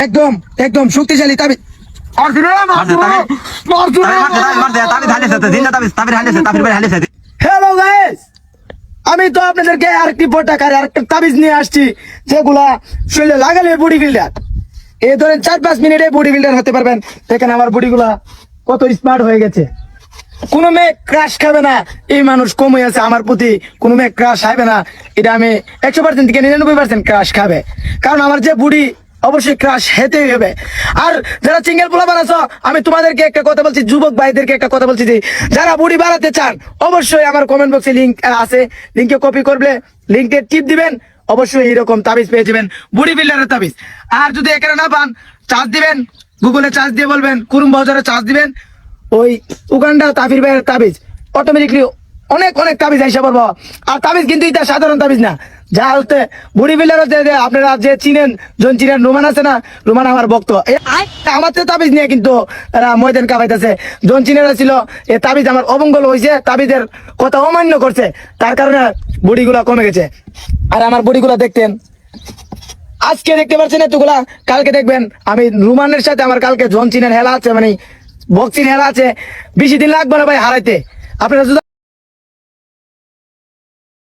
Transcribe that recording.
একদম একদম শক্তিশালী তাবিজ আর দিলে না, মার দে, তাবিজ। মার দিলে না। তাবিজ মার দে, তাবিজ হালিছে তো, জিন্দা তাবিজ, তাবিজ হালিছে, তাবিজ ভাই হালিছে। হ্যালো গাইস আমি তো আপনাদেরকে আরেকটি পটাকার আরেকটা তাবিজ নিয়ে আসছি যেগুলা শরীরে লাগালে বডি বিল্ডার এই ধরেন চার পাঁচ মিনিটে বডি বিল্ডার হতে পারবেন দেখেন আমার বডিগুলা কত স্মার্ট হয়ে গেছে কোনো মেয়ে ক্রাশ খাবে না এই মানুষ কমে আছে আমার প্রতি কোনো মেয়ে ক্রাশ খাবে না এটা আমি একশো পার্সেন্ট থেকে নিরানব্বই পার্সেন্ট ক্রাশ খাবে কারণ আমার যে বুড়ি অবশ্যই ক্রাশ হেতেই হবে। আর যারা সিঙ্গেল পোলাবার আছো, আমি তোমাদেরকে একটা কথা বলছি, যুবক ভাইদেরকে একটা কথা বলছি যে, যারা বুড়ি বাড়াতে চান, অবশ্যই আমার কমেন্ট বক্সে লিঙ্ক আছে। লিঙ্কে কপি করবে লিঙ্কে টিপ দিবেন, অবশ্যই এরকম তাবিজ পেয়ে যাবেন, বুড়ি বিল্ডারের তাবিজ। আর যদি এখানে না পান চার্জ দিবেন গুগলে চার্জ দিয়ে বলবেন, কুরুম বাজারে চার্জ দিবেন, ওই উগান্ডা তাফির ভাইয়ের তাবিজ। অটোমেটিকলি অনেক অনেক তাবিজ আইসা পারব আর তাবিজ কিন্তু এটা সাধারণ তাবিজ না। যা হতে বুড়ি বিল্লার যে আপনারা যে চিনেন জন চিনেন রোমান আছে না? রোমান আমার ভক্ত। আমার তো তাবিজ নিয়ে কিন্তু ময়দান জন চিনেরা ছিল এ তাবিজ আমার অমঙ্গল হয়েছে তাবিজের কথা অমান্য করছে। তার কারণে বুড়িগুলা কমে গেছে। আর আমার বুড়িগুলা দেখতেন। আজকে দেখতে পাচ্ছেন এতগুলা কালকে দেখবেন। আমি রুমানের সাথে আমার কালকে জন চিনের হেলা আছে মানে বক্সির হেলা আছে। বেশি দিন লাগবে না ভাই হারাইতে। আপনারা